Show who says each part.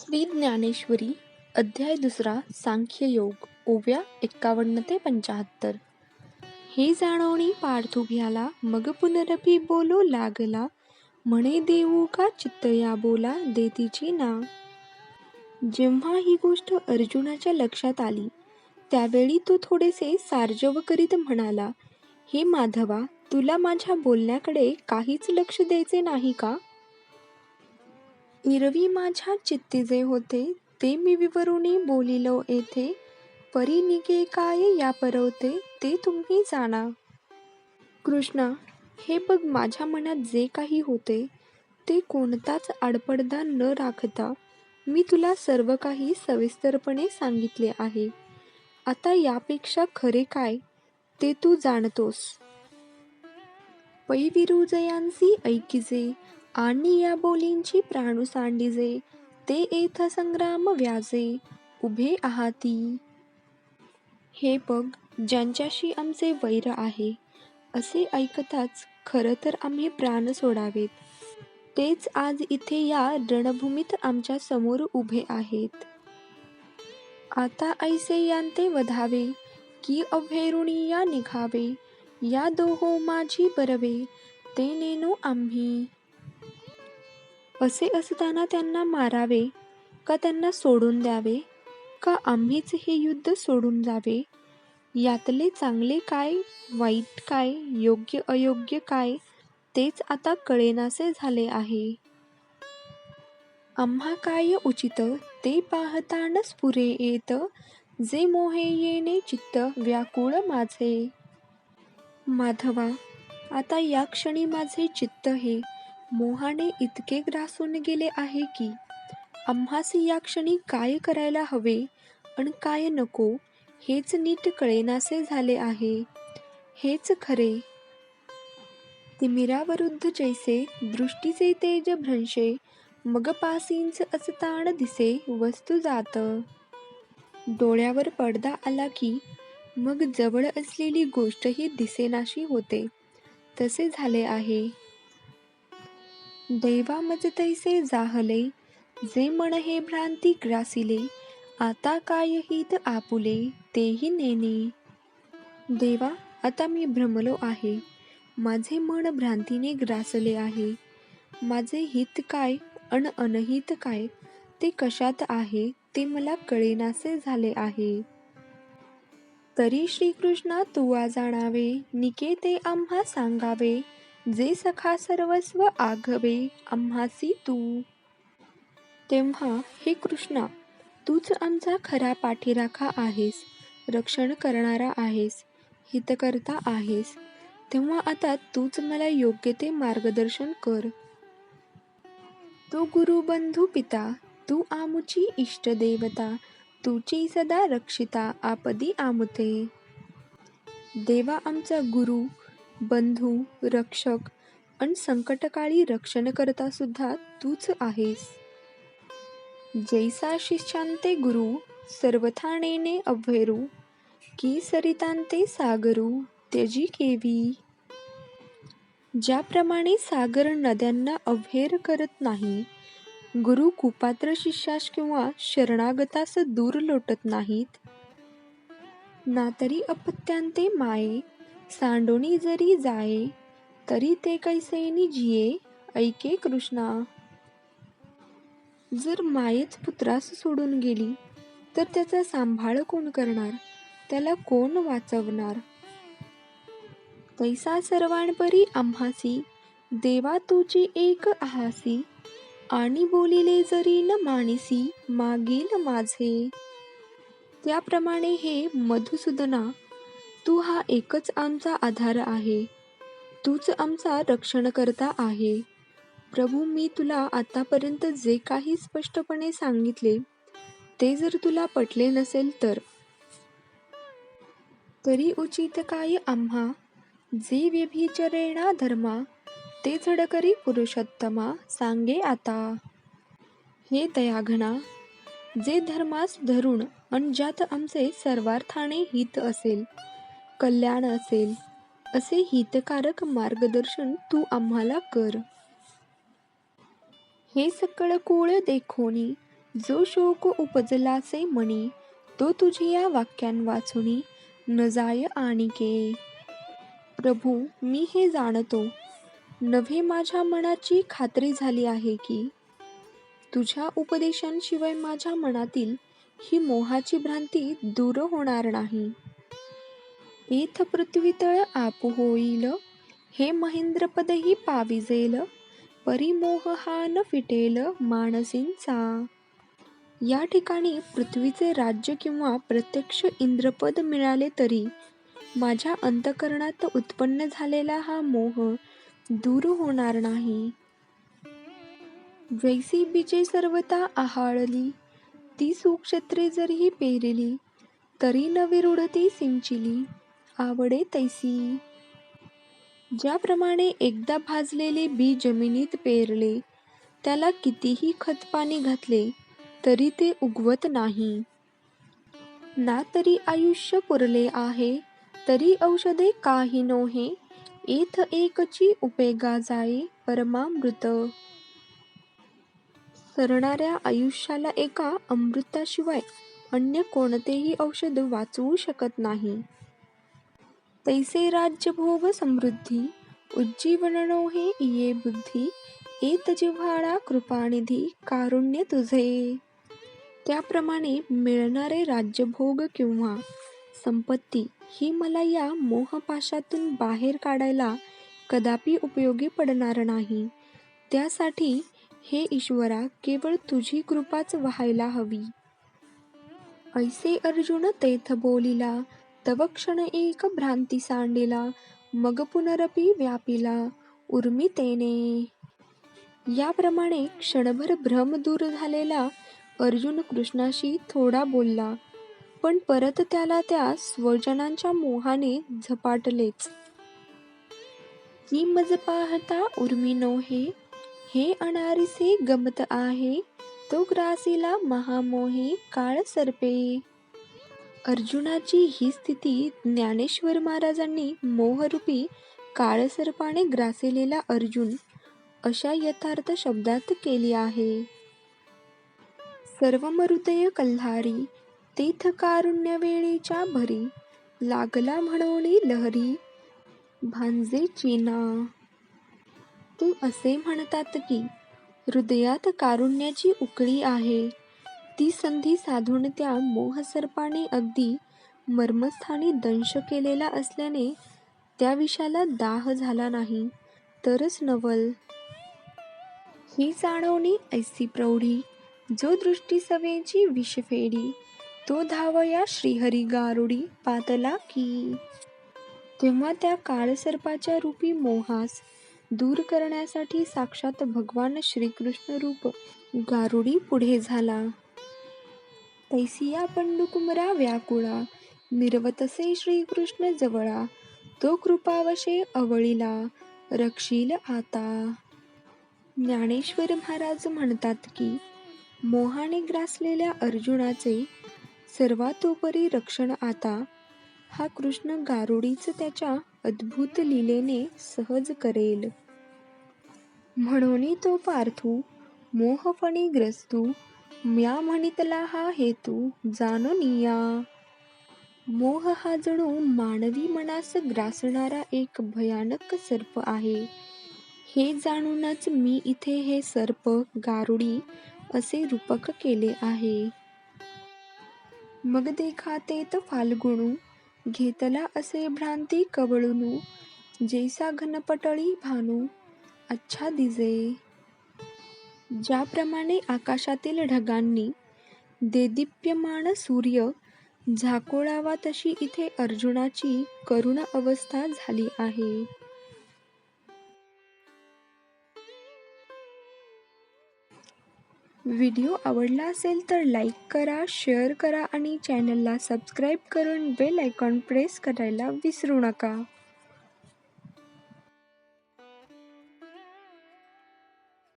Speaker 1: श्री ज्ञानेश्वरी अध्याय दुसरा सांख्ययोग ओव्या एक्कावन्न ते पंचाहत्तर. हे जाणवणी पार्थुभ्याला मग पुनरपी बोलो लागला म्हणे देऊ का चित्त या बोला देतीची ना. जेव्हा ही गोष्ट अर्जुनाच्या लक्षात आली त्यावेळी तो थोडेसे सार्जव करीत म्हणाला हे माधवा तुला माझ्या बोलण्याकडे काहीच लक्ष द्यायचे नाही का? इरवी माझ्या चित्ती जे होते. ते मी विवरुणी बोलिलो येथे परी निगे काय या परवते ते तुम्ही जाणा. कृष्णा हे बघ माझ्या मनात जे काही होते ते कोणताच आडपडदा न राखता मी तुला सर्व काही सविस्तरपणे सांगितले आहे. आता यापेक्षा खरे काय ते तू जाणतोस. पै विरुजयांसी ऐकिजे आणि या बोलींची प्राणुसांडिजे ते एथ संग्राम व्याजे उभे आहाती. हे बघ ज्यांच्याशी आमचे वैर आहे असे ऐकताच खरं तर आम्ही प्राण सोडावेत. तेच आज इथे या रणभूमीत आमच्यासमोर उभे आहेत. आता ऐसे यांते वधावे की अभेरुणी या निघावे या दोहो माझी बरवे ते नेनो आम्ही. असे असताना त्यांना मारावे का त्यांना सोडून द्यावे? का आम्हीच हे युद्ध सोडून जावे? यातले चांगले काय वाईट काय योग्य अयोग्य काय तेच आता कळेनासे झाले आहे. आम्हा काय उचित? ते पाहतानच पुरे येत जे मोहे येणे चित्त व्याकुळ माझे. माधवा आता या क्षणी माझे चित्त हे मोहाने इतके ग्रासून गेले आहे की आम्हास या क्षणी काय करायला हवे आणि काय नको हेच नीट कळेनासे झाले आहे. हेच खरे. तिमिरावरुद्ध जैसे दृष्टीचे तेज भ्रंशे मग पासींच असताण दिसे वस्तू जात. डोळ्यावर पडदा आला की मग जवळ असलेली गोष्टही दिसेनाशी होते. तसे झाले आहे. देवा मज तैसे जाहले जे मन हे भ्रांती ग्रासिले आता काय हित आपुले तेही नेने. देवा आता मी भ्रमलो आहे माझे मन भ्रांतीने ग्रासले आहे माझे हित काय अन अनहित काय ते कशात आहे ते मला कळेनासे झाले आहे. तरी श्रीकृष्णा तुवा जाणावे निके ते आम्हा सांगावे जे सखा सर्वस्व आघवे आम्हासी तू. तेव्हा हे कृष्णा तूच आमचा खरा पाठीराखा आहेस रक्षण करणारा आहेस हितकर्ता आहेस. तेव्हा आता तूच मला योग्य ते मार्गदर्शन कर. तू गुरुबंधू पिता तू आमुची इष्ट देवता तुची सदा रक्षिता आपदी आमुते. देवा आमचा गुरु बंधू रक्षक आणि संकटकाळी रक्षणकर्ता सुद्धा तूच आहेस. जैसा शिष्यांते गुरु सर्वथाणेने अभ्यरू की सरितांते सागरू त्यजी केवी. ज्याप्रमाणे सागर नद्यांना अभेर करत नाही गुरु कुपात्र शिष्यास किंवा शरणागतास दूर लोटत नाहीत. ना तरी अपत्यांते माये सांडोनी जरी जाये तरी ते कैसे निजिये ऐके कृष्णा। जर मायेच पुत्रास सोडून गेली तर त्याचा सांभाळ कोण करणार? त्याला कोण वाचवणार? तैसा सर्वांपरी आम्हासी देवा तुची एक आहासी आणि बोलिले जरी न माणिसी मागील माझे। त्याप्रमाणे हे मधुसूदना तू हा एकच आमचा आधार आहे. तूच आमचा रक्षणकर्ता आहे. प्रभू मी तुला आतापर्यंत जे काही स्पष्टपणे सांगितले ते जर तुला पटले नसेल तर. तरी उचित काय आम्हा? जे व्यभिचरेणा धर्मा ते झडकरी पुरुषोत्तमा सांगे आता. हे दयाघना जे धर्मास धरून आणि ज्यात आमचे सर्वार्थाने हित असेल कल्याण असेल. असे हितकारक मार्गदर्शन तू आम्हाला कर. हे सकळ कुळ देखोनी जो शोक उपजलासे म्हणी तो तुझी या वाक्यां वाचुनी न जाय आणिके प्रभू मी हे जाणतो. नव्हे माझ्या मनाची खात्री झाली आहे की तुझ्या उपदेशांशिवाय माझ्या मनातील ही मोहाची भ्रांती दूर होणार नाही. एथ पृथ्वीतळ आप होईल. हे महेंद्रपदही पाविजेल. परिमोह हा न फिटेल मानसींचा या ठिकाणी पृथ्वीचे राज्य किंवा प्रत्यक्ष इंद्रपद मिळाले तरी माझ्या अंतकरणात उत्पन्न झालेला हा मोह दूर होणार नाही. जैसी बीजे सर्वता आहाळली. ती सुक्षेत्रे जरीही पेरली तरी न विरुढती सिंचिली. आवडे तैसी. ज्याप्रमाणे एकदा भाजलेले बी जमिनीत पेरले त्याला कितीही खतपाणी घातले तरी ते उगवत नाही. ना तरी आयुष्य पुरले आहे तरी औषधे काही नोहे एथ एकची उपेगा जाये परमामृत. सरणाऱ्या आयुष्याला एका अमृताशिवाय अन्य कोणतेही औषध वाचवू शकत नाही. तैसे राज्य भोग समृद्धी उज्जीवनो हे ये बुद्धी एत जिव्हाळा कृपानिधी कारुण्य तुझे. त्याप्रमाणे मिळणारे राज्यभोग किंवा संपत्ती ही मला या मोहपाशातून बाहेर काढायला कदापि उपयोगी पडणार नाही. त्यासाठी हे ईश्वरा केवळ तुझी कृपाच व्हायला हवी. ऐसे अर्जुन तेथ बोलिला तव क्षण एक भ्रांती सांडिला मग पुनरपी व्यापिला उर्मितेने. याप्रमाणे क्षणभर भ्रम दूर झालेला अर्जुन कृष्णाशी थोडा बोलला पण परत त्याला त्या स्वजनांच्या मोहाने झपाटलेच. निमज पाहता उर्मी नोहे हे अनारिसे गमत आहे तो ग्रासीला महामोहे काळ सर्पे. अर्जुनाची ही स्थिती ज्ञानेश्वर महाराजांनी मोहरूपी काळसर्पाने ग्रासलेला अर्जुन अशा यथार्थ शब्दात केली आहे. सर्व मरुदय कल्हारी तीथ कारुण्य भरी लागला म्हणोनी लहरी भांजे चिना. तू असे म्हणतात की हृदयात कारुण्याची उकळी आहे. ती संधी साधून त्या मोहसर्पाने अगदी मर्मस्थानी दंश केलेला असल्याने त्या विषाला दाह झाला नाही. तरच नवल. ही जाणवणी ऐसी प्रौढी जो दृष्टी सवेची विषफेडी तो धावया श्रीहरी गारुडी पातला की. तेव्हा त्या काळसर्पाच्या रूपी मोहास दूर करण्यासाठी साक्षात भगवान श्रीकृष्ण रूप गारुडी पुढे झाला. तैसिया पंडुकुमरा व्याकुळा निर्वतसे श्रीकृष्ण जवळा तो कृपावशे अवळीला रक्षील आता. ज्ञानेश्वर महाराज म्हणतात की मोहाने ग्रासलेल्या अर्जुनाचे सर्वातोपरी रक्षण आता हा कृष्ण गारुडीच त्याच्या अद्भुत लीलेने सहज करेल. म्हणून तो पार्थू मोहफणी ग्रस्तू म्या म्हणितला हा हेतू जाणनिया. मोह हा जणू मानवी मनास ग्रासणारा एक भयानक सर्प आहे. हे जाणूनच मी इथे हे सर्प गारुडी असे रूपक केले आहे. मग देखातेत फाल्गुणू घेतला असे भ्रांती कवळणू जैसा घनपटळी भानू अच्छा दिजे. ज्याप्रमाणे आकाशातील ढगांनी देदीप्यमान सूर्य झाकोळावा तशी इथे अर्जुनाची करुण अवस्था झाली आहे. व्हिडिओ आवडला असेल तर लाईक करा शेअर करा आणि चॅनलला सबस्क्राईब करून बेल आयकॉन प्रेस करायला विसरू नका.